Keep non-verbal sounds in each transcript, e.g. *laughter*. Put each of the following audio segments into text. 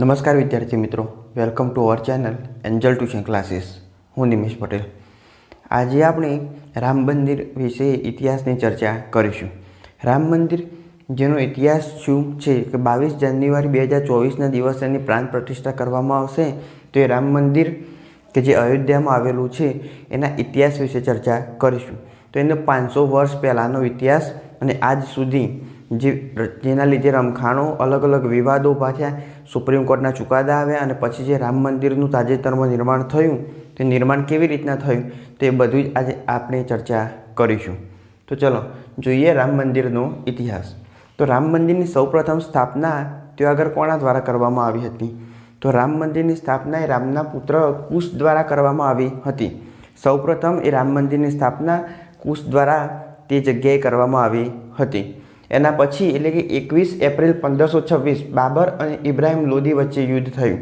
નમસ્કાર વિદ્યાર્થી મિત્રો. Welcome to our channel Angel tuition classes હું નિમેશ પટેલ. આજે આપણે રામ મંદિર વિશે ઇતિહાસની ચર્ચા કરીશું. રામ મંદિર જેનો ઇતિહાસ શું છે કે બાવીસ જાન્યુઆરી બે હજાર ચોવીસના દિવસે એની પ્રાણ પ્રતિષ્ઠા કરવામાં આવશે, તો એ રામ મંદિર કે જે અયોધ્યામાં આવેલું છે, એના ઇતિહાસ વિશે ચર્ચા કરીશું. તો એનો પાંચસો વર્ષ પહેલાંનો ઇતિહાસ અને આજ સુધી જે જેના લીધે રમખાણો અલગ અલગ વિવાદો ઊભા થયા સુપ્રીમ કોર્ટના ચુકાદા આવ્યા અને પછી જે રામ મંદિરનું તાજેતરમાં નિર્માણ થયું, તે નિર્માણ કેવી રીતના થયું, તે બધું જ આજે આપણે ચર્ચા કરીશું. તો ચલો, જોઈએ રામ મંદિરનો ઇતિહાસ. તો રામ મંદિરની સૌપ્રથમ સ્થાપના તે આગળ કોણા દ્વારા કરવામાં આવી હતી? તો રામ મંદિરની સ્થાપના એ રામના પુત્ર કુશ દ્વારા કરવામાં આવી હતી. સૌપ્રથમ એ રામ મંદિરની સ્થાપના કુશ દ્વારા તે જગ્યાએ કરવામાં આવી હતી. એના પછી એટલે કે એકવીસ એપ્રિલ પંદરસો છવ્વીસ બાબર અને ઇબ્રાહિમ લોદી વચ્ચે યુદ્ધ થયું.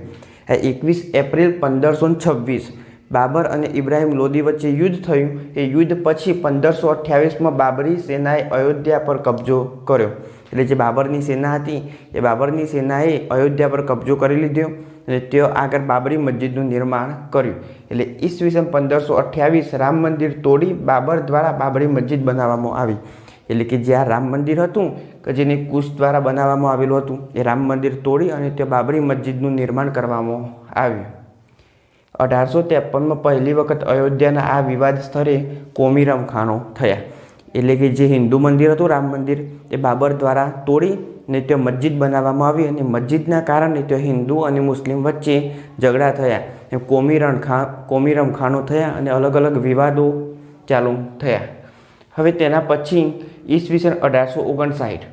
એ એકવીસ એપ્રિલ પંદરસો છવ્વીસ બાબર અને ઇબ્રાહિમ લોદી વચ્ચે યુદ્ધ થયું. એ યુદ્ધ પછી પંદરસો અઠ્યાવીસમાં બાબરી સેનાએ અયોધ્યા પર કબજો કર્યો. એટલે જે બાબરની સેના હતી, એ બાબરની સેનાએ અયોધ્યા પર કબજો કરી લીધો અને તેઓ આગળ બાબરી મસ્જિદનું નિર્માણ કર્યું. એટલે ઈસવીસન પંદરસો અઠ્યાવીસ રામ મંદિર તોડી બાબર દ્વારા બાબરી મસ્જિદ બનાવવામાં આવી. એટલે કે જ્યાં રામ મંદિર હતું, કે જેને કુશ દ્વારા બનાવવામાં આવેલું હતું, એ રામ મંદિર તોડી અને તે બાબરી મસ્જિદનું નિર્માણ કરવામાં આવ્યું. અઢારસો ત્રેપનમાં પહેલી વખત અયોધ્યાના આ વિવાદ સ્થળે કોમી રમખાણો થયા. એટલે કે જે હિન્દુ મંદિર હતું, રામ મંદિર એ બાબર દ્વારા તોડી ને ત્યાં મસ્જિદ બનાવવામાં આવી અને મસ્જિદના કારણે ત્યાં હિન્દુ અને મુસ્લિમ વચ્ચે ઝઘડા થયા. એમ કોમી રણખા, કોમી થયા અને અલગ અલગ વિવાદો ચાલુ થયા. હવે તેના પછી ઈસવીસન અઢારસો ઓગણસાઠ.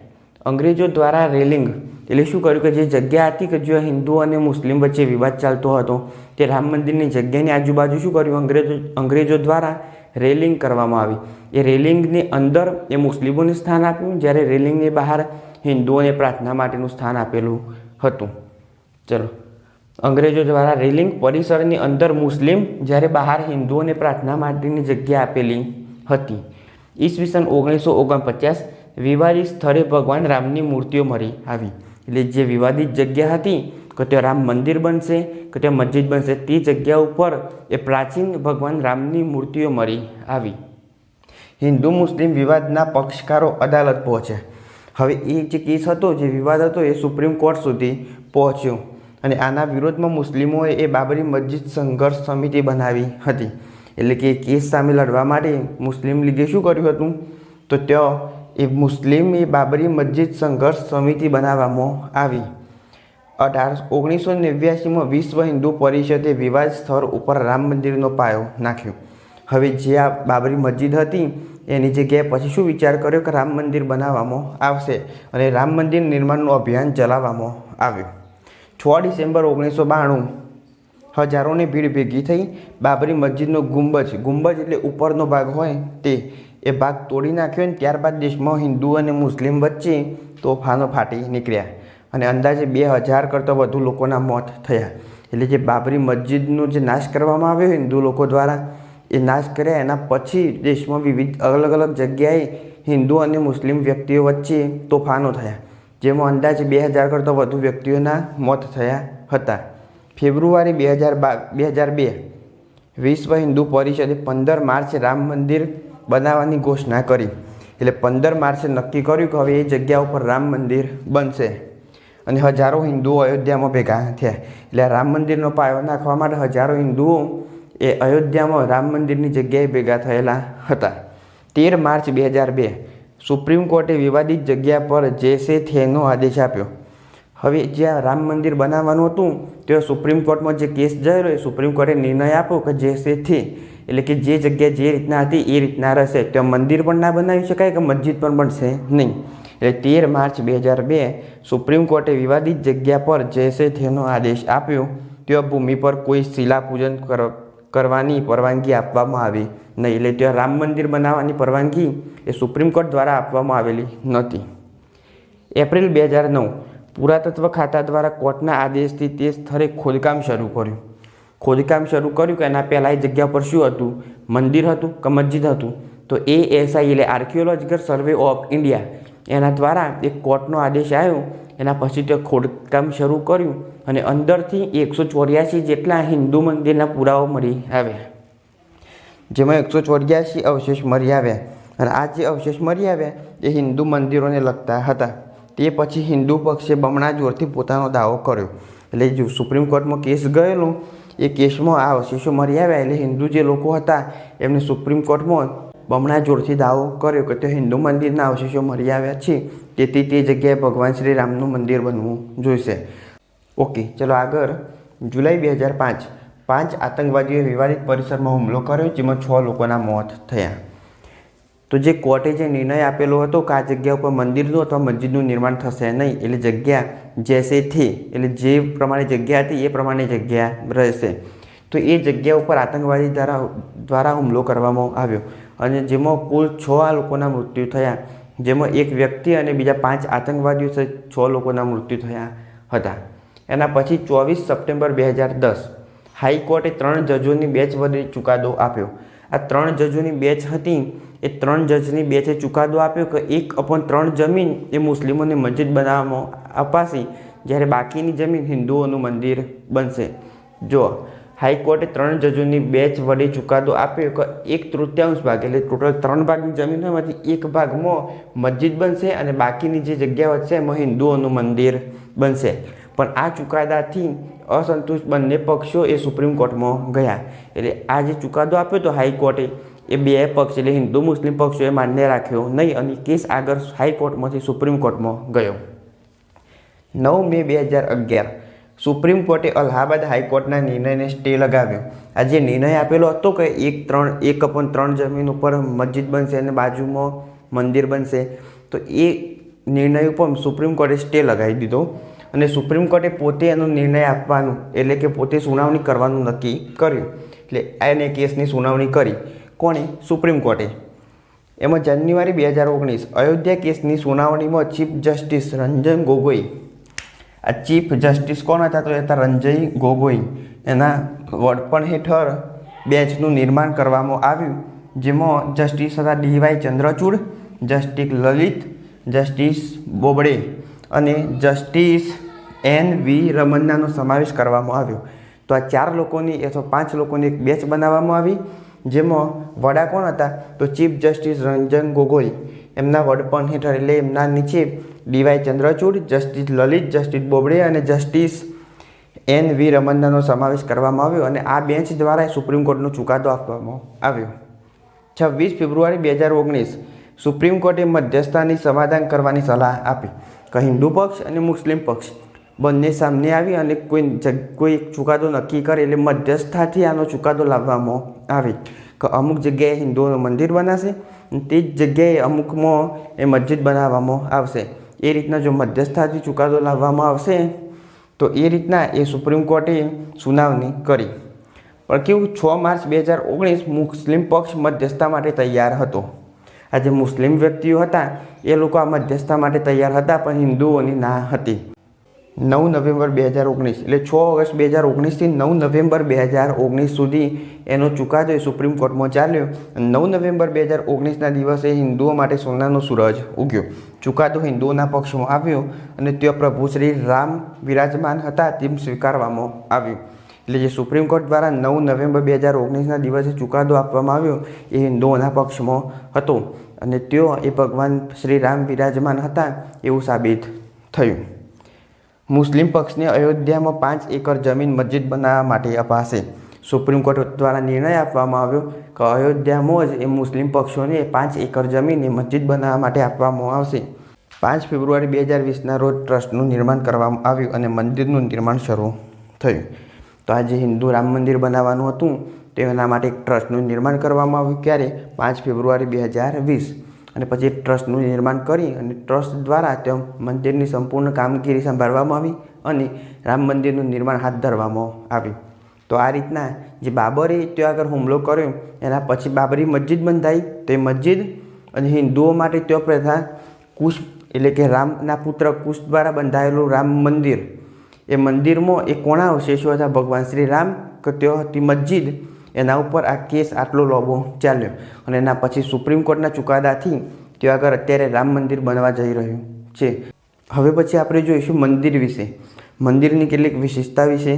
અંગ્રેજો દ્વારા રેલિંગ, એટલે શું કર્યું કે જે જગ્યા હતી કે જ્યાં હિન્દુ અને મુસ્લિમ વચ્ચે વિવાદ ચાલતો હતો, તે રામ મંદિરની જગ્યાની આજુબાજુ શું કર્યું? અંગ્રેજો અંગ્રેજો દ્વારા રેલિંગ કરવામાં આવી. એ રેલિંગની અંદર એ મુસ્લિમોને સ્થાન આપ્યું, જ્યારે રેલિંગની બહાર હિન્દુઓને પ્રાર્થના માટેનું સ્થાન આપેલું હતું. ચલો. અંગ્રેજો દ્વારા રેલિંગ પરિસરની અંદર મુસ્લિમ જ્યારે બહાર હિન્દુઓને પ્રાર્થના માટેની જગ્યા આપેલી હતી. ઈસવીસન ઓગણીસો ઓગણપચાસ વિવાદિત સ્થળે ભગવાન રામની મૂર્તિઓ મળી આવી. એટલે જે વિવાદિત જગ્યા હતી, કે ત્યાં રામ મંદિર બનશે, કે ત્યાં મસ્જિદ બનશે, તે જગ્યા ઉપર એ પ્રાચીન ભગવાન રામની મૂર્તિઓ મળી આવી. હિન્દુ મુસ્લિમ વિવાદના પક્ષકારો અદાલત પહોંચ્યા. હવે એ જે કેસ હતો, જે વિવાદ હતો, એ સુપ્રીમ કોર્ટ સુધી પહોંચ્યો. અને આના વિરોધમાં મુસ્લિમોએ એ બાબરી મસ્જિદ સંઘર્ષ સમિતિ બનાવી હતી. એટલે કે કેસ સામે લડવા માટે મુસ્લિમ લીગે શું કર્યું હતું? તો ત્યાં એ મુસ્લિમ એ બાબરી મસ્જિદ સંઘર્ષ સમિતિ બનાવવામાં આવી. અઢાર, ઓગણીસો નેવ્યાસીમાં વિશ્વ હિન્દુ પરિષદે વિવાદ સ્થળ ઉપર રામ મંદિરનો પાયો નાખ્યો. હવે જે આ બાબરી મસ્જિદ હતી, એની જગ્યાએ પછી શું વિચાર કર્યો કે રામ મંદિર બનાવવામાં આવશે અને રામ મંદિર નિર્માણનું અભિયાન ચલાવવામાં આવ્યું? છ ડિસેમ્બર ઓગણીસો બાણું હજારોની ભીડ ભેગી થઈ. બાબરી મસ્જિદનો ગુંબજ ગુંબજ એટલે ઉપરનો ભાગ હોય તે, એ ભાગ તોડી નાખ્યો અને ત્યારબાદ દેશમાં હિન્દુ અને મુસ્લિમ વચ્ચે તોફાનો ફાટી નીકળ્યા અને અંદાજે બે હજાર કરતાં વધુ લોકોના મોત થયા. એટલે જે બાબરી મસ્જિદનો જે નાશ કરવામાં આવ્યો હિન્દુ લોકો દ્વારા, એ નાશ કર્યા. એના પછી દેશમાં વિવિધ અલગ અલગ જગ્યાએ હિન્દુ અને મુસ્લિમ વ્યક્તિઓ વચ્ચે તોફાનો થયા, જેમાં અંદાજે બે હજાર કરતાં વધુ વ્યક્તિઓના મોત થયા હતા. ફેબ્રુઆરી બે હજાર બા બે હજાર બે, વિશ્વ હિન્દુ પરિષદે પંદર માર્ચે રામ મંદિર બનાવવાની ઘોષણા કરી. એટલે પંદર માર્ચે નક્કી કર્યું કે હવે એ જગ્યા ઉપર રામ મંદિર બનશે. અને હજારો હિન્દુઓ અયોધ્યામાં ભેગા થયા. એટલે રામ મંદિરનો પાયો નાખવા માટે હજારો હિન્દુઓ એ અયોધ્યામાં રામ મંદિરની જગ્યાએ ભેગા થયેલા હતા. તેર માર્ચ બે હજાર બે, સુપ્રીમ કોર્ટે વિવાદિત જગ્યા પર જેસે થેનો આદેશ આપ્યો. હવે જ્યાં રામ મંદિર બનાવવાનું હતું તે સુપ્રીમ કોર્ટમાં જે કેસ જયેલો એ સુપ્રીમ કોર્ટે નિર્ણય આપ્યો કે જે સે એટલે કે જે જગ્યા જે રીતના હતી, એ રીતના રહેશે. ત્યાં મંદિર પણ ના બનાવી શકાય કે મસ્જિદ પણ બનશે નહીં. એટલે તેર માર્ચ બે હજાર બે સુપ્રીમ કોર્ટે વિવાદિત જગ્યા પર જૈસે થેનો આદેશ આપ્યો. ત્યાં ભૂમિ પર કોઈ શિલાપૂજન કરવાની પરવાનગી આપવામાં આવી નહીં. એટલે ત્યાં રામ મંદિર બનાવવાની પરવાનગી એ સુપ્રીમ કોર્ટ દ્વારા આપવામાં આવેલી નહોતી એપ્રિલ બે હજાર નવ પુરાતત્વ ખાતા દ્વારા કોર્ટના આદેશથી તે સ્થળે ખોદકામ શરૂ કર્યું. ખોદકામ શરૂ કર્યું કે એના પહેલાં એ જગ્યા પર શું હતું? મંદિર હતું કે મસ્જિદ હતું? તો એ એસઆઈ એટલે આર્કિયોલોજીકલ સર્વે ઓફ ઇન્ડિયા એના દ્વારા એક કોર્ટનો આદેશ આવ્યો. એના પછી તે ખોદકામ શરૂ કર્યું અને અંદરથી એકસો ચોર્યાસી જેટલા હિન્દુ મંદિરના પુરાવો મળી આવ્યા. જેમાં એકસો ચોર્યાસી અવશેષ મળી આવ્યા. અને આ જે અવશેષ મળી આવ્યા, એ હિન્દુ મંદિરોને લગતા હતા. તે પછી હિન્દુ પક્ષે બમણા જોરથી પોતાનો દાવો કર્યો. એટલે જો સુપ્રીમ કોર્ટમાં કેસ ગયેલો, એ કેસમાં આ અવશેષો મળી આવ્યા એટલે હિન્દુ જે લોકો હતા, એમને સુપ્રીમ કોર્ટમાં બમણા જોરથી દાવો કર્યો કે તે હિન્દુ મંદિરના અવશેષો મળી આવ્યા છે. તેથી તે જગ્યાએ ભગવાન શ્રી રામનું મંદિર બનવું જોઈશે. ઓકે, ચલો આગળ. જુલાઈ બે હજાર પાંચ. પાંચ આતંકવાદીઓએ વિવાદિત પરિસરમાં હુમલો કર્યો, જેમાં છ લોકોના મોત થયા. તો જે કોર્ટે જે નિર્ણય આપેલો હતો કે આ જગ્યા ઉપર મંદિરનું અથવા મસ્જિદનું નિર્માણ થશે નહીં, એટલે જગ્યા જેસે થી, એટલે જે પ્રમાણે જગ્યા હતી એ પ્રમાણે જગ્યા રહેશે. તો એ જગ્યા ઉપર આતંકવાદી દ્વારા દ્વારા હુમલો કરવામાં આવ્યો. અને જેમાં કુલ છ આ લોકોના મૃત્યુ થયા. જેમાં એક વ્યક્તિ અને બીજા પાંચ આતંકવાદીઓ સહિત છ લોકોના મૃત્યુ થયા હતા. એના પછી ચોવીસ સપ્ટેમ્બર બે હજાર દસ હાઈકોર્ટે ત્રણ જજોની બેચ વડે ચુકાદો આપ્યો. આ ત્રણ જજોની બેચ હતી. એ ત્રણ જજની બેચે ચુકાદો આપ્યો કે એક અપોન ત્રણ જમીન એ મુસ્લિમોને મસ્જિદ બનાવવામાં અપાશે. જ્યારે બાકીની જમીન હિન્દુઓનું મંદિર બનશે. જો, હાઈકોર્ટે ત્રણ જજોની બેચ વડે ચુકાદો આપ્યો કે એક તૃતીયાંશ ભાગ, એટલે ટોટલ ત્રણ ભાગની જમીન હોય એમાંથી એક ભાગમાં મસ્જિદ બનશે અને બાકીની જે જગ્યા વચ્ચે એમાં હિન્દુઓનું મંદિર બનશે. પણ આ ચુકાદાથી અસંતુષ્ટ બંને પક્ષો એ સુપ્રીમ કોર્ટમાં ગયા. એટલે આ જે ચુકાદો આપ્યો હતો હાઈકોર્ટે એ. બે પક્ષ, એટલે હિન્દુ મુસ્લિમ પક્ષોએ માન્ય રાખ્યો નહીં અને કેસ આગળ હાઈકોર્ટમાંથી સુપ્રીમ કોર્ટમાં ગયો. નવ મે બે હજાર અગિયાર, સુપ્રીમ કોર્ટે અલ્હાબાદ હાઈકોર્ટના નિર્ણયને સ્ટે લગાવ્યો. આ જે નિર્ણય આપેલો હતો કે એક ત્રણ, એક અપન ત્રણ જમીન ઉપર મસ્જિદ બનશે અને બાજુમાં મંદિર બનશે. તો એ નિર્ણય ઉપર સુપ્રીમ કોર્ટે સ્ટે લગાવી દીધો. અને સુપ્રીમ કોર્ટે પોતે એનો નિર્ણય આપવાનું, એટલે કે પોતે સુનાવણી કરવાનું નક્કી કર્યું. એટલે એને કેસની સુનાવણી કરી. કોણે? સુપ્રીમ કોર્ટે. એમાં જાન્યુઆરી બે હજાર ઓગણીસ અયોધ્યા કેસની સુનાવણીમાં ચીફ જસ્ટિસ રંજન ગોગોઈ. આ ચીફ જસ્ટિસ કોણ હતા? તો એ હતા રંજય ગોગોઈ. એના વડપણ હેઠળ બેન્ચનું નિર્માણ કરવામાં આવ્યું, જેમાં જસ્ટિસ હતા D Y Chandrachud, justice Lalit, justice Bobde અને જસ્ટિસ એન વી રમન્નાનો સમાવેશ કરવામાં આવ્યો. તો આ ચાર લોકોની અથવા પાંચ લોકોની એક બેચ બનાવવામાં આવી, જેમાં વડા કોણ હતા? તો ચીફ જસ્ટિસ રંજન ગોગોઈ, એમના વડપણ હેઠળ એટલે એમના નીચે D Y Chandrachud, justice Lalit, justice Bobde અને જસ્ટિસ એન વી રમન્નાનો સમાવેશ કરવામાં આવ્યો અને આ બેન્ચ દ્વારા સુપ્રીમ કોર્ટનો ચુકાદો આપવામાં આવ્યો. છવ્વીસ ફેબ્રુઆરી બે હજાર ઓગણીસ, સુપ્રીમ કોર્ટે મધ્યસ્થાની સમાધાન કરવાની સલાહ આપી. કે હિન્દુ પક્ષ અને મુસ્લિમ પક્ષ બંને સામને આવી અને કોઈ જગ, કોઈ ચુકાદો નક્કી કરે એટલે મધ્યસ્થાથી આનો ચુકાદો લાવવામાં આવે. કે અમુક જગ્યાએ હિન્દુઓનું મંદિર બનાવશે તે જ જગ્યાએ અમુકમાં એ મસ્જિદ બનાવવામાં આવશે. એ રીતના જો મધ્યસ્થાથી ચુકાદો લાવવામાં આવશે, તો એ રીતના એ સુપ્રીમ કોર્ટે સુનાવણી કરી. પણ કેવું, છ માર્ચ બે હજાર ઓગણીસ મુસ્લિમ પક્ષ મધ્યસ્થતા માટે તૈયાર હતો. આ જે મુસ્લિમ વ્યક્તિઓ હતા, એ લોકો આ મધ્યસ્થતા માટે તૈયાર હતા, પણ હિન્દુઓની ના હતી. નવ નવેમ્બર બે હજાર ઓગણીસ. એટલે છ ઓગસ્ટ બે હજાર ઓગણીસથી નવ નવેમ્બર બે હજાર ઓગણીસ સુધી એનો ચુકાદો સુપ્રીમ કોર્ટમાં ચાલ્યો. નવ નવેમ્બર બે હજાર ઓગણીસના દિવસે હિન્દુઓ માટે સોનાનો સૂરજ ઉગ્યો. ચુકાદો હિન્દુઓના પક્ષમાં આવ્યો અને ત્યાં પ્રભુ શ્રી રામ વિરાજમાન હતા તેમ સ્વીકારવામાં આવ્યું. એટલે જે સુપ્રીમ કોર્ટ દ્વારા નવ નવેમ્બર બે હજાર ઓગણીસના દિવસે ચુકાદો આપવામાં આવ્યો એ હિન્દુઓના પક્ષમાં હતો. અને તેઓ એ ભગવાન શ્રી રામ વિરાજમાન હતા એવું સાબિત થયું. મુસ્લિમ પક્ષને અયોધ્યામાં પાંચ એકર જમીન મસ્જિદ બનાવવા માટે અપાશે. સુપ્રીમ કોર્ટ દ્વારા નિર્ણય આપવામાં આવ્યો કે અયોધ્યામાં જ એ મુસ્લિમ પક્ષોને પાંચ એકર જમીન એ મસ્જિદ બનાવવા માટે આપવામાં આવશે. પાંચ ફેબ્રુઆરી બે હજાર વીસના રોજ ટ્રસ્ટનું નિર્માણ કરવામાં આવ્યું અને મંદિરનું નિર્માણ શરૂ થયું. તો આ જે હિન્દુ રામ મંદિર બનાવવાનું હતું. તેના માટે એક ટ્રસ્ટનું નિર્માણ કરવામાં આવ્યું. ક્યારે પાંચ ફેબ્રુઆરી બે હજાર વીસ અને પછી એક ટ્રસ્ટનું નિર્માણ કરી અને ટ્રસ્ટ દ્વારા તે મંદિરની સંપૂર્ણ કામગીરી સંભાળવામાં આવી અને રામ મંદિરનું નિર્માણ હાથ ધરવામાં આવ્યું તો આ રીતના જે બાબરે ત્યાં આગળ હુમલો કર્યો, એના પછી બાબરી મસ્જિદ બંધાઈ, તે મસ્જિદ અને હિન્દુઓ માટે ત્યાં પ્રથા કુશ એટલે કે રામના પુત્ર કુશ દ્વારા બંધાયેલું રામ મંદિર. એ મંદિરમાં એ કોણા અવશેષો હતા ભગવાન શ્રી રામ, કે તેઓ હતી મસ્જિદ. એના ઉપર આ કેસ આટલો લોબો ચાલ્યો. અને એના પછી સુપ્રીમ કોર્ટના ચુકાદાથી ત્યાં આગળ અત્યારે રામ મંદિર બનવા જઈ રહ્યું છે. હવે પછી આપણે જોઈશું મંદિર વિશે. મંદિરની કેટલીક વિશેષતા વિશે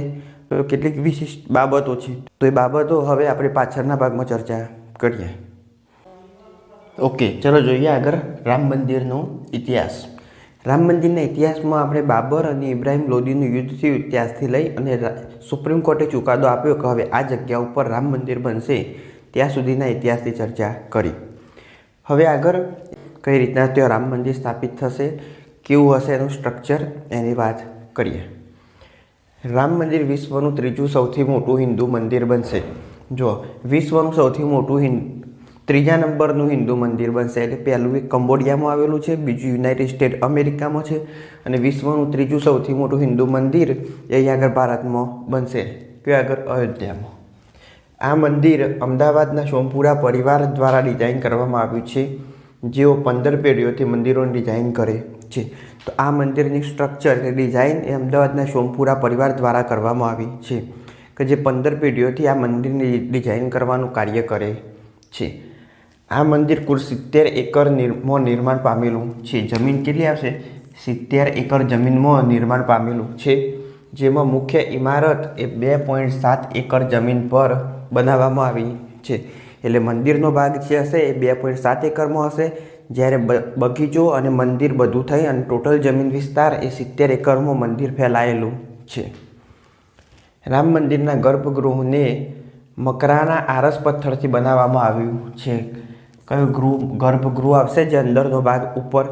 કેટલીક વિશિષ્ટ બાબતો છે. તો એ બાબતો હવે આપણે પાછળના ભાગમાં ચર્ચા કરીએ. ઓકે, ચલો જોઈએ આગળ રામ મંદિરનો ઇતિહાસ. રામ મંદિરના ઇતિહાસમાં આપણે બાબર અને ઇબ્રાહિમ લોદીનું યુદ્ધથી ઇતિહાસથી લઈ અને સુપ્રીમ કોર્ટે ચુકાદો આપ્યો કે હવે આ જગ્યા ઉપર રામ મંદિર બનશે, ત્યાં સુધીના ઇતિહાસની ચર્ચા કરી. હવે આગળ કઈ રીતના ત્યાં રામ મંદિર સ્થાપિત થશે, કેવું હશે એનું સ્ટ્રક્ચર એની વાત કરીએ. રામ મંદિર વિશ્વનું ત્રીજું સૌથી મોટું હિન્દુ મંદિર બનશે. જો વિશ્વનું સૌથી મોટું ત્રીજા નંબરનું હિન્દુ મંદિર બનશે એટલે પહેલું એક કંબોડિયામાં આવેલું છે, બીજું યુનાઇટેડ સ્ટેટ અમેરિકામાં છે અને વિશ્વનું ત્રીજું સૌથી મોટું હિન્દુ મંદિર એ અહીંયા આગળ ભારતમાં બનશે. કે આગળ? અયોધ્યામાં. આ મંદિર અમદાવાદના સોમપુરા પરિવાર દ્વારા ડિઝાઇન કરવામાં આવ્યું છે. જેઓ પંદર પેઢીઓથી મંદિરોની ડિઝાઇન કરે છે. તો આ મંદિરની સ્ટ્રક્ચર કે ડિઝાઇન એ અમદાવાદના સોમપુરા પરિવાર દ્વારા કરવામાં આવી છે કે જે પંદર પેઢીઓથી આ મંદિરની ડિઝાઇન કરવાનું કાર્ય કરે છે. આ મંદિર કુલ સિત્તેર એકર નિર્મો નિર્માણ પામેલું છે. જમીન કેટલી આવશે? સિત્તેર એકર જમીનમાં નિર્માણ પામેલું છે. જેમાં મુખ્ય ઇમારત એ બે પોઈન્ટ સાત એકર જમીન પર બનાવવામાં આવી છે. એટલે મંદિરનો ભાગ જે હશે એ બે પોઈન્ટ સાત એકરમાં હશે. જ્યારે બગીચો અને મંદિર બધું થઈ અને ટોટલ જમીન વિસ્તાર એ સિત્તેર એકરમાં મંદિર ફેલાયેલું છે. રામ મંદિરના ગર્ભગૃહને મકરાના આરસ પથ્થરથી બનાવવામાં આવ્યું છે. કયું ગૃહ, ગર્ભગૃહ આવશે જે અંદરનો ભાગ ઉપર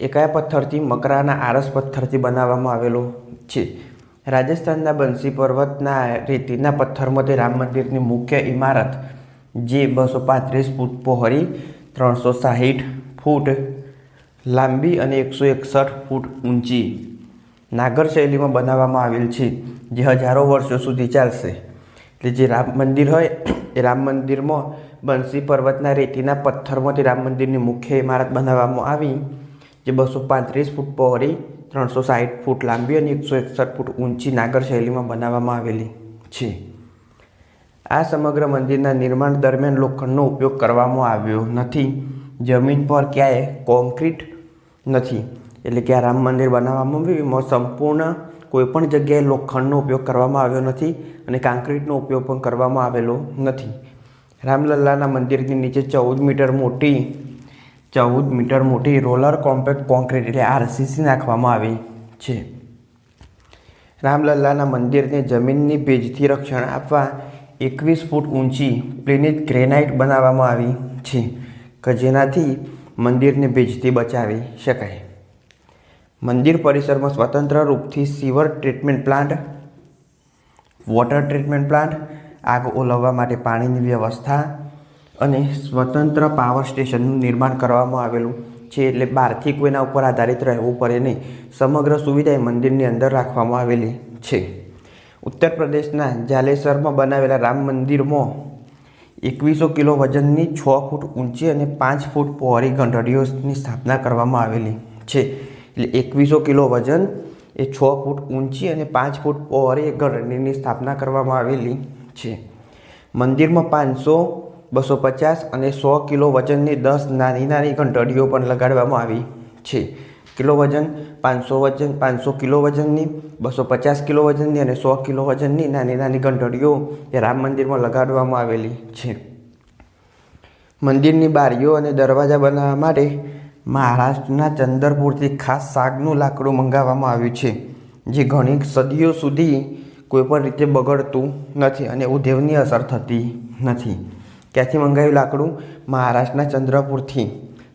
એ કયા પથ્થરથી, મકરાના આરસ પથ્થરથી બનાવવામાં આવેલો છે. રાજસ્થાનના બંસી પર્વતના રેતીના પથ્થરમાંથી રામ મંદિરની મુખ્ય ઇમારત, જે બસો પાંત્રીસ ફૂટ પહોળી, ત્રણસો સાહીઠ ફૂટ લાંબી અને એકસો એકસઠ ફૂટ ઊંચી નાગર શૈલીમાં બનાવવામાં આવેલ છે, જે હજારો વર્ષો સુધી ચાલશે. એટલે જે રામ મંદિર હોય, એ રામ મંદિરમાં બંસી પર્વતના રેતીના પથ્થરમાંથી રામ મંદિરની મુખ્ય ઇમારત બનાવવામાં આવી, જે બસો પાંત્રીસ ફૂટ પહોળી, ત્રણસો સાઠ ફૂટ લાંબી અને એકસો એકસઠ ફૂટ ઊંચી નાગર શૈલીમાં બનાવવામાં આવેલી છે. આ સમગ્ર મંદિરના નિર્માણ દરમિયાન લોખંડનો ઉપયોગ કરવામાં આવ્યો નથી. જમીન પર ક્યાંય કોન્ક્રીટ નથી. એટલે કે આ રામ મંદિર બનાવવામાં આવ્યું સંપૂર્ણ કોઈપણ જગ્યાએ લોખંડનો ઉપયોગ કરવામાં આવ્યો નથી અને કાંક્રીટનો ઉપયોગ પણ કરવામાં આવેલો નથી. રામલલ્લાના મંદિરની નીચે ચૌદ મીટર મોટી, ચૌદ મીટર મોટી રોલર કોમ્પેક્ટ કોન્ક્રીટ એટલે આરસીસી નાખવામાં આવી છે. રામલલ્લાના મંદિરને જમીનની ભેજથી રક્ષણ આપવા એકવીસ ફૂટ ઊંચી પ્લેનિત ગ્રેનાઇટ બનાવવામાં આવી છે કે જેનાથી મંદિરને ભેજથી બચાવી શકાય. મંદિર પરિસરમાં સ્વતંત્ર રૂપથી sewer treatment plant, water treatment plant આગ ઓલવવા માટે પાણીની વ્યવસ્થા અને સ્વતંત્ર પાવર સ્ટેશનનું નિર્માણ કરવામાં આવેલું છે. એટલે બહારથી કોઈના ઉપર આધારિત રહેવું પડે નહીં. સમગ્ર સુવિધા એ મંદિરની અંદર રાખવામાં આવેલી છે. ઉત્તર પ્રદેશના જાલેસરમાં બનાવેલા રામ મંદિરમાં એકવીસો કિલો વજનની છ ફૂટ ઊંચી અને પાંચ ફૂટ પહોળી ઘંટડીઓની સ્થાપના કરવામાં આવેલી છે. એટલે એકવીસો કિલો વજન એ છ ફૂટ ઊંચી અને પાંચ ફૂટ પહોળી ઘંટડીની સ્થાપના કરવામાં આવેલી છે. મંદિરમાં પાંચસો, બસો પચાસ અને સો કિલો વજનની દસ નાની નાની ઘંટડીઓ પણ લગાડવામાં આવી છે. કિલો વજન પાંચસો વજન, પાંચસો કિલો વજનની, બસો પચાસ કિલો વજનની અને સો કિલો વજનની નાની નાની ઘંટડીઓ એ રામ મંદિરમાં લગાડવામાં આવેલી છે. મંદિરની બારીઓ અને દરવાજા બનાવવા માટે મહારાષ્ટ્રના ચંદરપુરથી ખાસ સાગનું લાકડું મંગાવવામાં આવ્યું છે, જે ઘણી સદીઓ સુધી કોઈપણ રીતે બગડતું નથી અને ઉદ્યોગની અસર થતી નથી. ક્યાંથી મંગાવ્યું લાકડું મહારાષ્ટ્રના ચંદ્રપુરથી.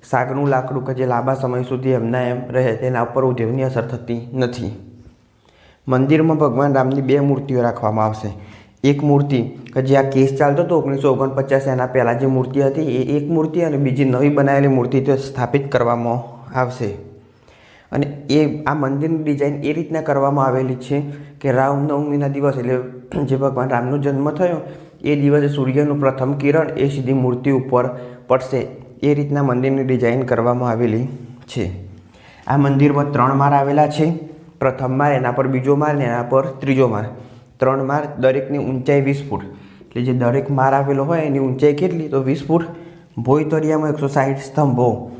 સાગનું લાકડું કે જે લાંબા સમય સુધી એમના એમ રહે તેના ઉપર ઉદ્યોગની અસર થતી નથી. મંદિરમાં ભગવાન રામની બે મૂર્તિઓ રાખવામાં આવશે. એક મૂર્તિ કે જે આ કેસ ચાલતો હતો ઓગણીસો ઓગણપચાસ એના પહેલાં જે મૂર્તિ હતી, એ એક મૂર્તિ અને બીજી નવી બનાવેલી મૂર્તિ તે સ્થાપિત કરવામાં આવશે. અને એ આ મંદિરની ડિઝાઇન એ રીતના કરવામાં આવેલી છે કે રામનવમીના દિવસ એટલે જે ભગવાન રામનો જન્મ થયો, એ દિવસે સૂર્યનું પ્રથમ કિરણ એ સીધી મૂર્તિ ઉપર પડશે. એ રીતના મંદિરની ડિઝાઇન કરવામાં આવેલી છે. આ મંદિરમાં ત્રણ માળ આવેલા છે. પ્રથમ માળ એના પર બીજો માળ ને એના પર ત્રીજો માળ. ત્રણ માળ દરેકની ઊંચાઈ વીસ ફૂટ. એટલે જે દરેક માળ આવેલો હોય એની ઊંચાઈ કેટલી? તો વીસ ફૂટ. ભોયતરિયામાં એકસો સાઠ સ્તંભો.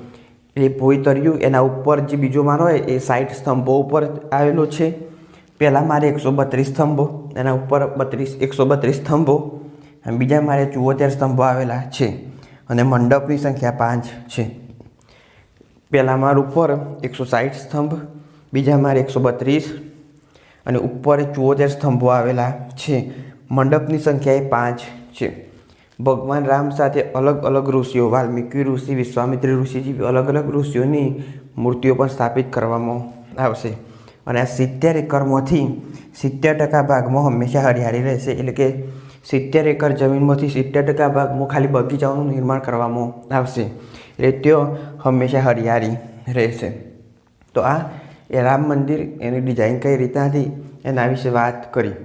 એ ભોંય તર્યું એના ઉપર જે બીજો માળ હોય એ સાઠ સ્તંભો ઉપર આવેલો છે. પહેલા મારે એકસો બત્રીસ સ્તંભો, એના ઉપર બત્રીસ, એકસો બત્રીસ સ્તંભો, અને બીજા મારે ચુવોતેર સ્તંભો આવેલા છે, અને મંડપની સંખ્યા પાંચ છે. પહેલાં માળ ઉપર એકસો સાઠ સ્તંભ, બીજા મારે એકસો બત્રીસ, અને ઉપર ચુવોતેર સ્તંભો આવેલા છે. મંડપની સંખ્યા એ પાંચ છે. ભગવાન રામ સાથે અલગ અલગ ઋષિઓ, વાલ્મીકી ઋષિ, વિશ્વામિત્રી ઋષિ જેવી અલગ અલગ ઋષિઓની મૂર્તિઓ પણ સ્થાપિત કરવામાં આવશે. અને આ સિત્તેર એકરમાંથી સિત્તેર ટકા ભાગમાં હંમેશા હરિયાળી રહેશે. એટલે કે સિત્તેર એકર જમીનમાંથી સિત્તેર ટકા ભાગમાં ખાલી બગીચાઓનું નિર્માણ કરવામાં આવશે. એટલે તેઓ હંમેશા હરિયાળી રહેશે. તો આ એ રામ મંદિર એની ડિઝાઇન કઈ રીતના હતી એના વિશે વાત કરી.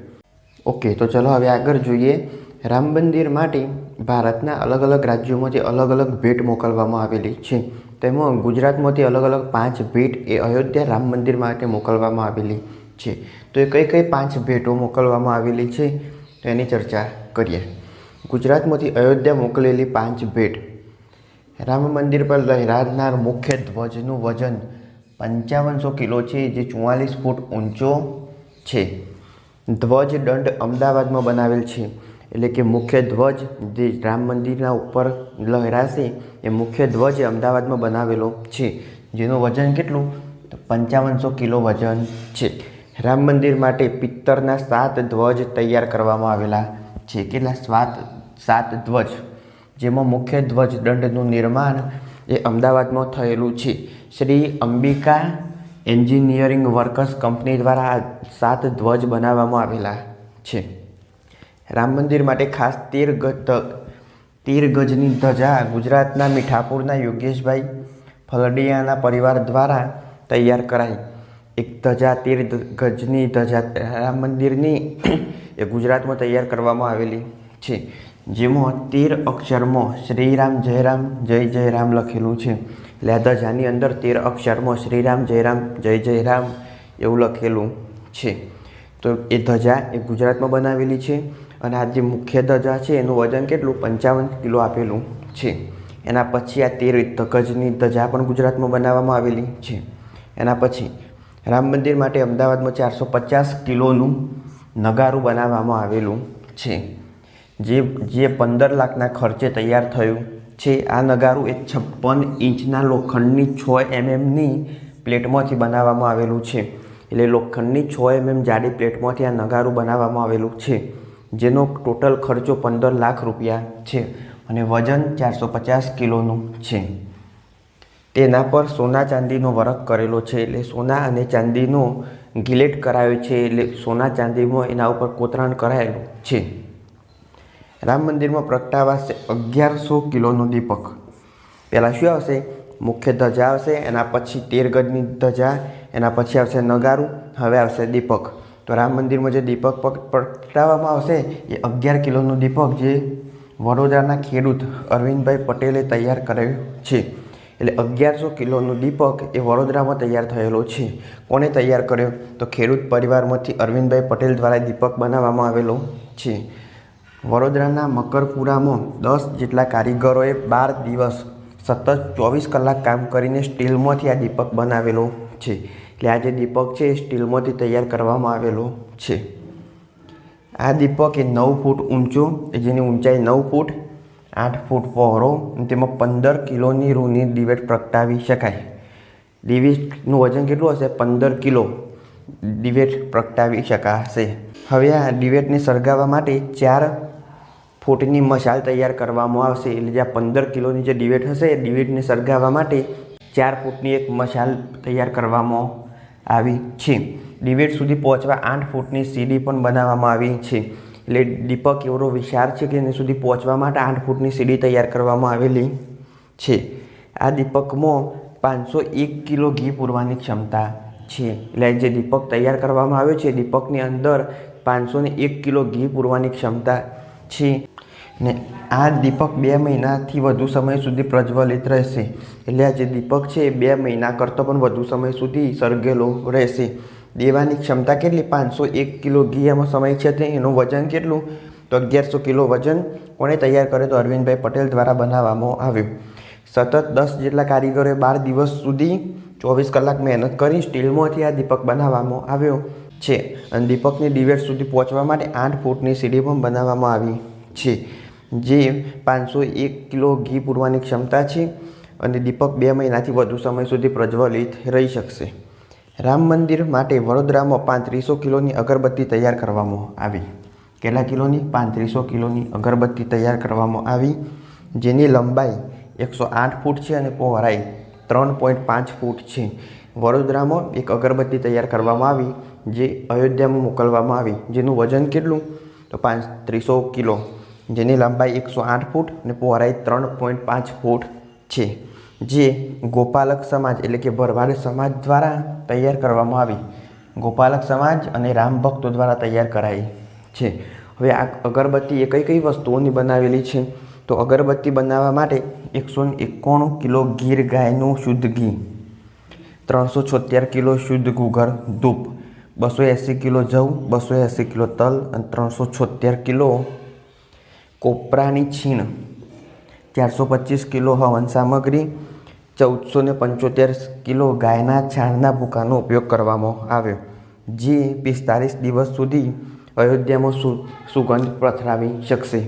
ઓકે, તો ચલો હવે આગળ જોઈએ. રામ મંદિર માટે ભારતના અલગ અલગ રાજ્યોમાંથી અલગ અલગ ભેટ મોકલવામાં આવેલી છે. તેમાં ગુજરાતમાંથી અલગ અલગ પાંચ ભેટ એ અયોધ્યા રામ મંદિર માટે મોકલવામાં આવેલી છે. તો એ કઈ કઈ પાંચ ભેટો મોકલવામાં આવેલી છે? તેની ચર્ચા કરીએ. ગુજરાતમાંથી અયોધ્યા મોકલેલી પાંચ ભેટ. રામ મંદિર પર લહેરાનાર મુખ્ય ધ્વજનું વજન પંચાવનસો કિલો છે, જે ચુમ્માલીસ ફૂટ ઊંચો છે. ધ્વજ દંડ અમદાવાદમાં બનાવેલ છે. એટલે કે મુખ્ય ધ્વજ જે રામ મંદિરના ઉપર લહેરાશે, એ મુખ્ય ધ્વજ એ અમદાવાદમાં બનાવેલો છે. જેનું વજન કેટલું? તો પંચાવનસો કિલો વજન છે. રામ મંદિર માટે પિત્તરના સાત ધ્વજ તૈયાર કરવામાં આવેલા છે. કેટલા? સાત સાત ધ્વજ. જેમાં મુખ્ય ધ્વજ દંડનું નિર્માણ એ અમદાવાદમાં થયેલું છે. Shri Ambika engineering workers company દ્વારા સાત ધ્વજ બનાવવામાં આવેલા છે. રામ મંદિર માટે ખાસ તેર ગજ તેર ગજની ધજા ગુજરાતના મીઠાપુરના યોગેશભાઈ ફલડિયાના પરિવાર દ્વારા તૈયાર કરાઈ. એક ધજા તેર ગજની ધજા રામ મંદિરની *clears throat* એ ગુજરાતમાં તૈયાર કરવામાં આવેલી છે, જેમાં તેર અક્ષરમાં શ્રીરામ જયરામ, જય જય રામ લખેલું છે. એટલે આ ધજાની અંદર તેર અક્ષરમાં શ્રીરામ જયરામ, જય જય રામ એવું લખેલું છે. તો એ ધજા એ ગુજરાતમાં બનાવેલી છે. અને આ જે મુખ્ય ધજા છે, એનું વજન કેટલું? પંચાવન કિલો આપેલું છે. એના પછી આ તેર ધગજની ધજા પણ ગુજરાતમાં બનાવવામાં આવેલી છે. એના પછી રામ મંદિર માટે અમદાવાદમાં ચારસો પચાસ કિલોનું નગારું બનાવવામાં આવેલું છે. જે જે પંદર લાખના ખર્ચે તૈયાર થયું છે. આ નગારું એ છપ્પન ઇંચના લોખંડની છ એમએમની પ્લેટમાંથી બનાવવામાં આવેલું છે. એટલે લોખંડની છ એમએમ જાડી પ્લેટમાંથી આ નગારું બનાવવામાં આવેલું છે. જેનો ટોટલ ખર્ચો પંદર લાખ રૂપિયા છે અને વજન ચારસો પચાસ કિલોનું છે. તેના પર સોના ચાંદીનો વરખ કરેલો છે એટલે સોના અને ચાંદીનો ગિલેટ કરાયો છે એટલે સોના ચાંદીમાં એના ઉપર કોતરાણ કરાયેલું છે. રામ મંદિરમાં પ્રગટાવાશે અગિયારસો કિલોનો દીપક. પહેલાં શું આવશે? મુખ્ય ધજા આવશે, એના પછી તેર ગજની ધજા, એના પછી આવશે નગારું, હવે આવશે દીપક. તો રામ મંદિરમાં જે દીપક પ્રગટાવવામાં આવશે, એ અગિયાર કિલોનું દીપક જે વડોદરાના ખેડૂત અરવિંદભાઈ પટેલે તૈયાર કરાયું છે. એટલે અગિયારસો કિલોનું દીપક એ વડોદરામાં તૈયાર થયેલો છે. કોને તૈયાર કર્યો? તો ખેડૂત પરિવારમાંથી અરવિંદભાઈ પટેલ દ્વારા દીપક બનાવવામાં આવેલો છે. વડોદરાના મકરપુરામાં દસ જેટલા કારીગરોએ બાર દિવસ સતત ચોવીસ કલાક કામ કરીને સ્ટીલમાંથી આ દીપક બનાવેલો છે. એટલે આ જે દીપક છે એ સ્ટીલમાંથી તૈયાર કરવામાં આવેલો છે. આ દીપક એ નવ ફૂટ ઊંચો જેની ઊંચાઈ નવ ફૂટ, આઠ ફૂટ પહોળો તેમાં પંદર કિલોની રૂની દિવેટ પ્રગટાવી શકાય. દિવેટનું વજન કેટલું હશે? પંદર કિલો દિવેટ પ્રગટાવી શકાશે. હવે આ દિવેટને સળગાવવા માટે ચાર ફૂટની મશાલ તૈયાર કરવામાં આવશે. એટલે જે આ પંદર કિલોની જે દિવેટ હશે, એ દિવેટને સળગાવવા માટે ચાર ફૂટની એક મશાલ તૈયાર કરવામાં આવી છે. ડિબેટ સુધી પહોંચવા આઠ ફૂટની સીડી પણ બનાવવામાં આવી છે. એટલે દીપક એવો વિશાળ છે કે એને સુધી પહોંચવા માટે આઠ ફૂટની સીડી તૈયાર કરવામાં આવેલી છે. આ દીપકમાં પાંચસો એક કિલો ઘી પૂરવાની ક્ષમતા છે. એટલે જે દીપક તૈયાર કરવામાં આવ્યો છે, દીપકની અંદર પાંચસો ને એક કિલો ઘી પૂરવાની ક્ષમતા છે. ને આ દીપક બે મહિનાથી વધુ સમય સુધી પ્રજ્વલિત રહેશે. એટલે આ જે દીપક છે, એ બે મહિના કરતાં પણ વધુ સમય સુધી સળગેલો રહેશે. દેવાની ક્ષમતા કેટલી? પાંચસો એક કિલો ઘી એમાં સમય છે તે. એનું વજન કેટલું? તો અગિયારસો કિલો વજન કોણે તૈયાર કરે તો અરવિંદભાઈ પટેલ દ્વારા બનાવવામાં આવ્યું. સતત દસ જેટલા કારીગરોએ બાર દિવસ સુધી ચોવીસ કલાક મહેનત કરી સ્ટીલમાંથી આ દીપક બનાવવામાં આવ્યો છે. અને દીપકની દિવેટ સુધી પહોંચવા માટે આઠ ફૂટની સીડી પણ બનાવવામાં આવી. છે, જે પાંચસો એક કિલો ઘી પૂરવાની ક્ષમતા છે અને દીપક બે મહિનાથી વધુ સમય સુધી પ્રજ્વલિત રહી શકશે. રામ મંદિર માટે વડોદરામાં પાંત્રીસો કિલોની અગરબત્તી તૈયાર કરવામાં આવી. કેટલા કિલોની? પાંત્રીસો કિલોની અગરબત્તી તૈયાર કરવામાં આવી, જેની લંબાઈ એકસો આઠ ફૂટ છે અને પહોળાઈ ત્રણ પોઈન્ટ પાંચ ફૂટ છે. વડોદરામાં એક અગરબત્તી તૈયાર કરવામાં આવી, જે અયોધ્યામાં મોકલવામાં આવી. જેનું વજન કેટલું? તો પાંત્રીસો કિલો. જેની લંબાઈ એકસો આઠ ફૂટ અને પહોળાઈ ત્રણ પોઈન્ટ પાંચ ફૂટ છે, જે ગોપાલક સમાજ એટલે કે ભરવાડ સમાજ દ્વારા તૈયાર કરવામાં આવી. ગોપાલક સમાજ અને રામ ભક્તો દ્વારા તૈયાર કરાઈ છે. હવે આ અગરબત્તી એ કઈ કઈ વસ્તુઓની બનાવેલી છે? તો અગરબત્તી બનાવવા માટે એકસો એકોણું કિલો ગીર ગાયનું શુદ્ધ ઘી, ત્રણસો છોતેર કિલો શુદ્ધ ગુગર ધૂપ, બસો એંસી કિલો જવ, બસો એંસી કિલો તલ અને ત્રણસો છોતેર કિલો કોપરાની છીણ. ચારસો પચીસ કિલો હવન સામગ્રી ચૌદસો ને પંચોતેર કિલો ગાયના છાણના ભૂકાનો ઉપયોગ કરવામાં આવ્યો. જે પિસ્તાલીસ દિવસ સુધી અયોધ્યામાં સુ, સુગંધ પ્રથરાવી શકશે.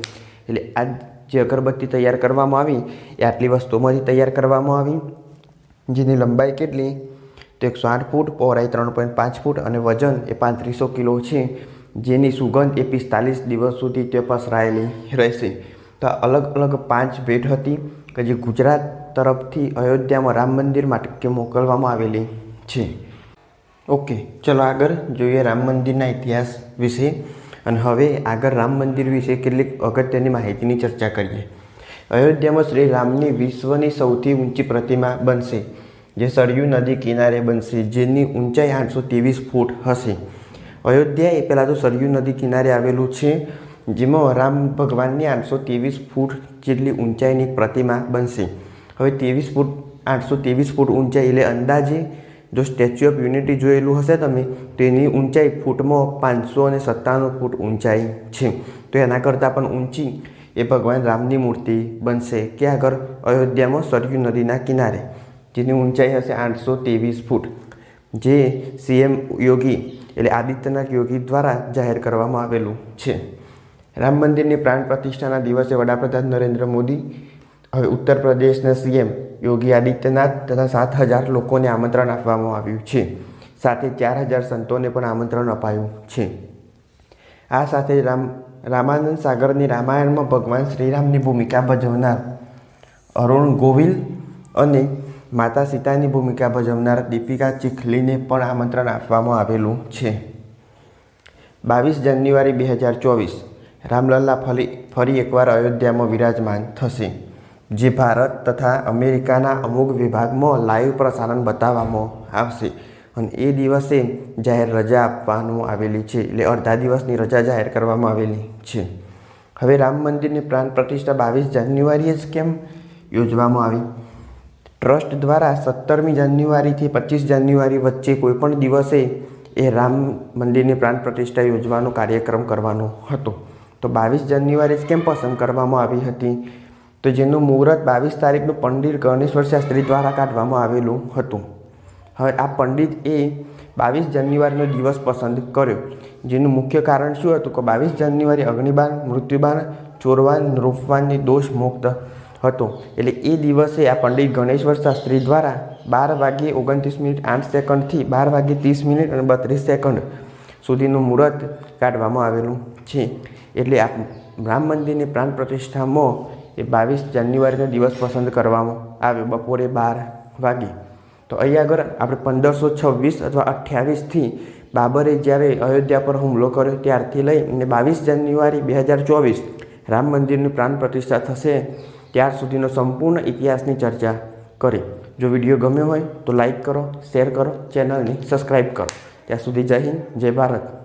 એટલે આ જે અગરબત્તી તૈયાર કરવામાં આવી, એ આટલી વસ્તુઓમાંથી તૈયાર કરવામાં આવી, જેની લંબાઈ કેટલી? તો એકસો આઠ ફૂટ, પહોળાઈ ત્રણ પોઈન્ટ પાંચ ફૂટ અને વજન એ પાંત્રીસો કિલો છે. જેની સુગંધ એ પિસ્તાલીસ દિવસ સુધી તે પસરાયેલી રહેશે. તો અલગ અલગ પાંચ ભેટ હતી કે જે ગુજરાત તરફથી અયોધ્યામાં રામ મંદિર માટે મોકલવામાં આવેલી છે. ઓકે ચલો આગળ જોઈએ રામ મંદિરના ઇતિહાસ વિશે. અને હવે આગળ રામ મંદિર વિશે કેટલીક અગત્યની માહિતીની ચર્ચા કરીએ. અયોધ્યામાં શ્રી રામની વિશ્વની સૌથી ઊંચી પ્રતિમા બનશે, જે સરયુ નદી કિનારે બનશે, જેની ઊંચાઈ આઠસો ત્રેવીસ ફૂટ હશે. અયોધ્યા એ પહેલાં તો સરયુ નદી કિનારે આવેલું છે, જેમાં રામ ભગવાનની આઠસો ત્રેવીસ ફૂટ જેટલી ઊંચાઈની પ્રતિમા બનશે. હવે ત્રેવીસ ફૂટ, આઠસો ત્રેવીસ ફૂટ ઊંચાઈ એટલે અંદાજે જો સ્ટેચ્યુ ઓફ યુનિટી જોયેલું હશે તમે તેની ઊંચાઈ ફૂટમાં પાંચસો અને સત્તાણું ફૂટ ઊંચાઈ છે. તો એના કરતાં પણ ઊંચી એ ભગવાન રામની મૂર્તિ બનશે કે આગળ અયોધ્યામાં સરયુ નદીના કિનારે, જેની ઊંચાઈ હશે આઠસો ત્રેવીસ ફૂટ. જે સીએમ યોગી એટલે આદિત્યનાથ યોગી દ્વારા જાહેર કરવામાં આવેલું છે. રામ મંદિરની પ્રાણ પ્રતિષ્ઠાના દિવસે વડાપ્રધાન નરેન્દ્ર મોદી, હવે ઉત્તર પ્રદેશના સીએમ યોગી આદિત્યનાથ તથા સાત હજાર લોકોને આમંત્રણ આપવામાં આવ્યું છે. સાથે ચાર હજાર સંતોને પણ આમંત્રણ અપાયું છે. આ સાથે રામ, રામાનંદ સાગરની રામાયણમાં ભગવાન શ્રીરામની ભૂમિકા ભજવનાર અરુણ ગોવિલ અને માતા સીતાની ભૂમિકા ભજવનાર દીપિકા ચીખલીને પણ આમંત્રણ આપવામાં આવેલું છે. બાવીસ જાન્યુઆરી બે હજાર ચોવીસ, રામલલ્લા ફરી ફરી એકવાર અયોધ્યામાં વિરાજમાન થશે. જે ભારત તથા અમેરિકાના અમુક વિભાગમાં લાઈવ પ્રસારણ બતાવવામાં આવશે અને એ દિવસે જાહેર રજા આપવાનું આવેલી છે, એટલે અડધા દિવસની રજા જાહેર કરવામાં આવેલી છે. હવે રામ મંદિરની પ્રાણ પ્રતિષ્ઠા બાવીસ જાન્યુઆરીએ જ કેમ યોજવામાં આવી? ટ્રસ્ટ દ્વારા સત્તરમી જાન્યુઆરીથી પચીસ જાન્યુઆરી વચ્ચે કોઈપણ દિવસે એ રામ મંદિરની પ્રાણ પ્રતિષ્ઠા યોજવાનો કાર્યક્રમ કરવાનો હતો. તો બાવીસ જાન્યુઆરી જ કેમ પસંદ કરવામાં આવી હતી? તો જેનું મુહૂર્ત બાવીસ તારીખનું પંડિત ગણેશ્વર શાસ્ત્રી દ્વારા કાઢવામાં આવેલું હતું. હવે આ પંડિત એ બાવીસ જાન્યુઆરીનો દિવસ પસંદ કર્યો. જેનું મુખ્ય કારણ શું હતું? કે બાવીસ જાન્યુઆરી અગ્નિબાન મૃત્યુબાન ચોરવાન રૂપવાનની દોષ મુક્ત હતો. એટલે એ દિવસે આ પંડિત ગણેશ્વર શાસ્ત્રી દ્વારા બાર વાગ્યે ઓગણત્રીસ મિનિટ આઠ સેકન્ડથી બાર વાગ્યે ત્રીસ મિનિટ અને બત્રીસ સેકન્ડ સુધીનું મુહૂર્ત કાઢવામાં આવેલું છે. એટલે આ રામ મંદિરની પ્રાણ પ્રતિષ્ઠામાં એ બાવીસ જાન્યુઆરીનો દિવસ પસંદ કરવામાં આવ્યો, બપોરે બાર વાગે. તો અહીંયા આગળ આપણે પંદરસો છવ્વીસ અથવા અઠ્યાવીસથી બાબરે જ્યારે અયોધ્યા પર હુમલો કર્યો ત્યારથી લઈ અને બાવીસ જાન્યુઆરી બે હજાર ચોવીસ રામ મંદિરની પ્રાણ પ્રતિષ્ઠા થશે. ત્યાર સુધીનો સંપૂર્ણ ઇતિહાસની ચર્ચા કરી. જો વીડિયો ગમ્યો હોય તો લાઈક કરો, શેર કરો, ચેનલને સબસ્ક્રાઈબ કરો. ત્યાં સુધી જય હિન્દ, જય ભારત.